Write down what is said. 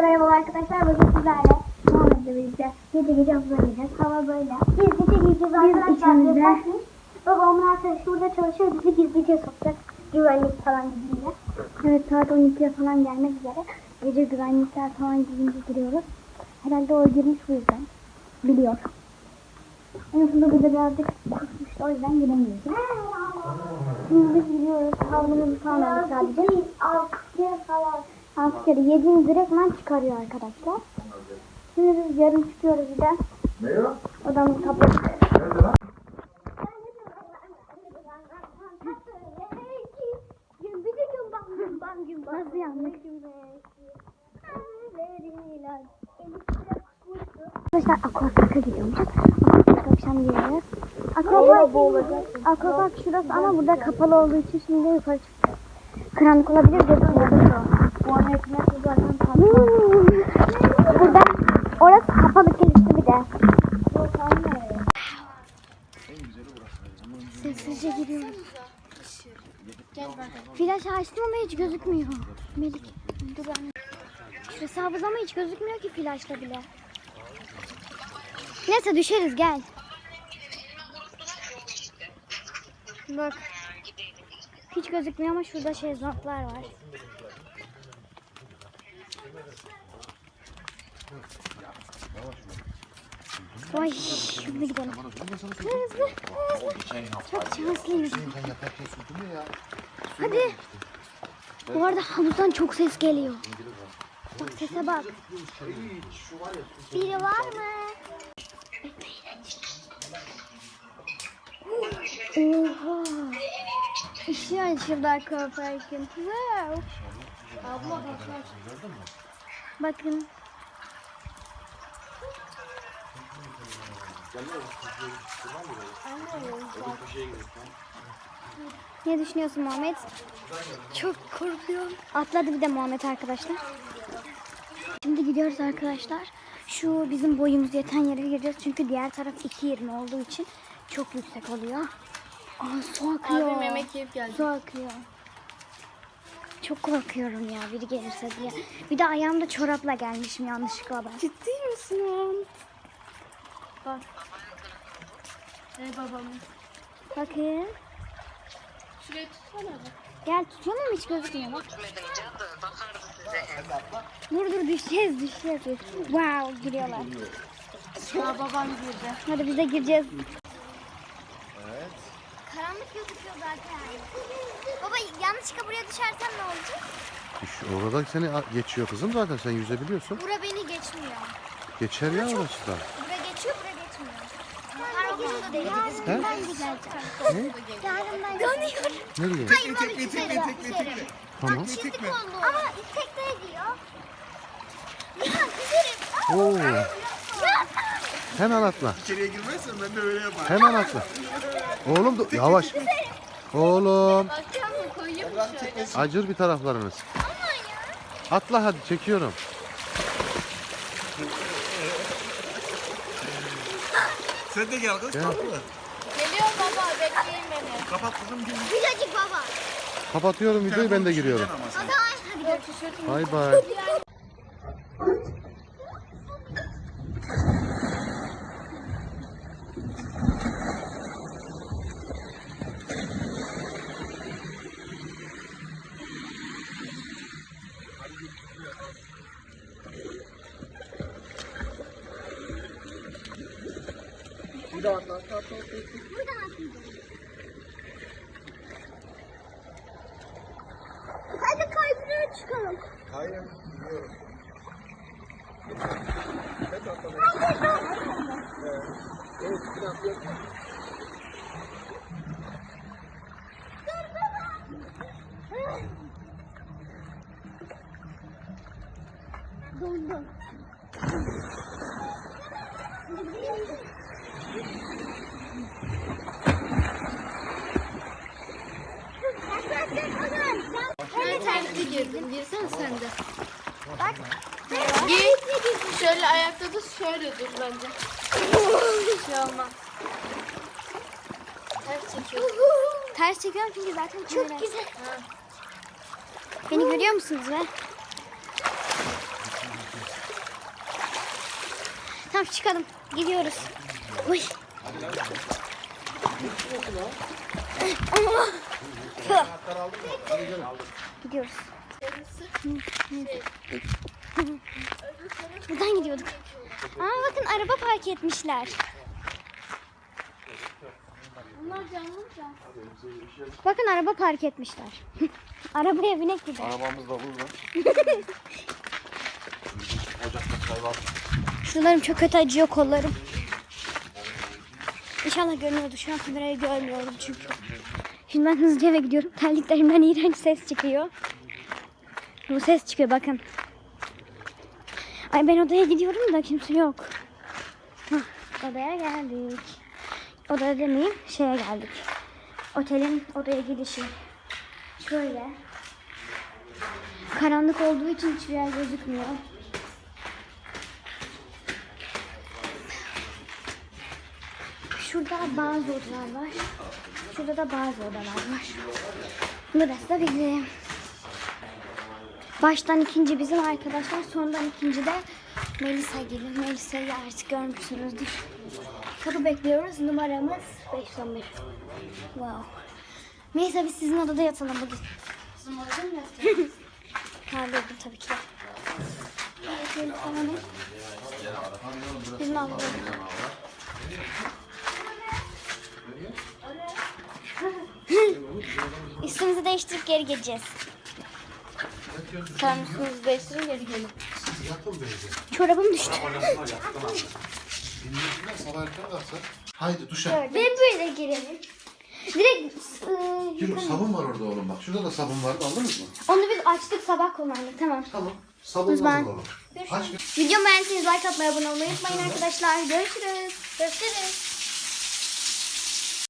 Merhaba arkadaşlar, bugün sizlerle Muhammed'le birlikte gece gece havuza gireceğiz. Hava böyle. Biz gece gireceğiz arkadaşlar. içimizde- Yasaklamış. Babamın arkadaşı burada çalışıyor, bizi gizlice sokacak. Güvenlik falan gizlice. Evet, saat 12'ye falan gelmek üzere. Gece güvenlikler falan gizlice giriyoruz. Herhalde o girmiş bu yüzden. Biliyor. En azından burada birazcık kusmuştu, o yüzden giremiyoruz. Şimdi biz gidiyoruz. Havlumuzu falan aldık sadece. Kere falan. Altı kere yediğimiz direktmen çıkarıyor arkadaşlar. Şimdi biz yarın çıkıyoruz bir de. Ne o? Odamızı kapatıp. Nerede lan? Nasıl yandık? Arkadaşlar akvaparka gidiyormuşuz. Akvapark akşam gideceğiz. Akvapark, akvapark şurası ama burada kapalı olduğu için şimdi yukarı çıkacağız. Karanlık olabilir gözükmüyor. Bu an ekmek zaten Burada orası kapalı kilitli bir de. Sessizce gidiyoruz. Flaş açtım ama hiç gözükmüyor. Melik dur anne. Şurası havuz ama hiç gözükmüyor ki flaşla bile. Neyse düşeriz gel. Bak. Hiç gözükmüyor ama şurada şezlonglar var. Vay şimdi gidelim. Hadi. Bu arada havuzdan çok ses geliyor. Bak sese bak. Biri var mı? Oha. Işığı açıldı akvaparkın. Wow. Abla Bakın. Ne düşünüyorsun Muhammed? Çok korkuyorum. Atladı bir de Muhammed arkadaşlar. Şimdi gidiyoruz arkadaşlar. Şu bizim boyumuz yeten yere gireceğiz. Çünkü diğer taraf 2.20 olduğu için çok yüksek oluyor. Aa su akıyor. Abim yemek yiyip geldi. Su akıyor. Çok korkuyorum ya biri gelirse diye. Bir de ayağımda çorapla gelmişim yanlışlıkla ben. Ciddi misin? Bak. Ey babam. Bakın. Şurayı tutsana bak. Gel ama hiç gözükmüyor bak. Dur dur düşeceğiz düşeceğiz. Wow giriyorlar. Aa babam girdi. Hadi biz de gireceğiz. Karanlık gözüküyor zaten. Baba yanlışlıkla buraya düşersem ne olacak? Şu Orada seni geçiyor kızım zaten sen yüzebiliyorsun. Bura beni geçmiyor. Geçer ya orası da. Bura geçiyor, bura geçmiyor. Karnım da değil. He? Yarın ben gideceğim. Yarın ben Yanıyorum. Nereye? Hayır baba içeri. içeri. Tamam. Çizik oldu. Ama tekne ediyor. Ya güzelim. Oo. Hemen atla. İçeriye girmezsen ben de öyle yaparım. Hemen atla. Oğlum dur yavaş. Oğlum Bakacağım mı koyayım mı şöyle? acır bir taraflarınız. Atla hadi çekiyorum. Sen de gel kız. Gel. Kalkma. Geliyor baba bekleyin beni. Kapat kızım gel. Kapatıyorum videoyu ben de giriyorum. Ama sen. Hadi hadi gör. Bay bay. Hadi kaydırıya çıkalım. Hayır. Gidiyorum. Evet, biraz yakın. Dondum. Ben tersi girdim. Girsene sen de. Bak. Gir. Şöyle ayakta dur şöyle dur bence. Bir şey olmaz. Ters çekiyorsun. Ters çekiyorum çünkü zaten Çok güzel. Beni görüyor musunuz be? Tamam çıkalım. Gidiyoruz. Uy. Gidiyoruz. Buradan gidiyorduk. Aa bakın araba park etmişler. Bunlar canlı? Bakın araba park etmişler. Arabaya binek gider. Arabamız da burada. Ocakta çay var. Şuralarım çok kötü acıyor kollarım. İnşallah görünüyordu. Şu an kamerayı görmüyorum çünkü. Şimdi ben hızlıca eve gidiyorum. Terliklerimden iğrenç ses çıkıyor. Bu ses çıkıyor bakın. Ay ben odaya gidiyorum da kimse yok. Hah, odaya geldik. Odaya demeyeyim şeye geldik. Otelin odaya gidişi. Şöyle. Karanlık olduğu için hiçbir yer gözükmüyor. Şurada bazı odalar var. Şurada da bazı odalar var. Burası da bizim. Baştan ikinci bizim arkadaşlar. Sondan ikinci de Melisa gelir. Melisa'yı artık görmüşsünüzdür. Kapı bekliyoruz. Numaramız 511. Wow. Melisa biz sizin odada yatalım bugün. Bizim orada mı yatıyor? Kaldırdım tabii ki de. Bizim odada. Üstümüzü değiştirip geri geleceğiz. Sen değiştirin geri gelin. Çorabım düştü. Haydi duşa. Ben böyle girelim. Direkt ıı, Kilo sabun var orada oğlum bak. Şurada da sabun vardı aldınız mı? onu biz açtık sabah kullandık tamam. Tamam. Sabun Uzman. lazım oğlum. Aç. Videomu beğendiyseniz like atmayı abone olmayı unutmayın arkadaşlar. Görüşürüz. Görüşürüz.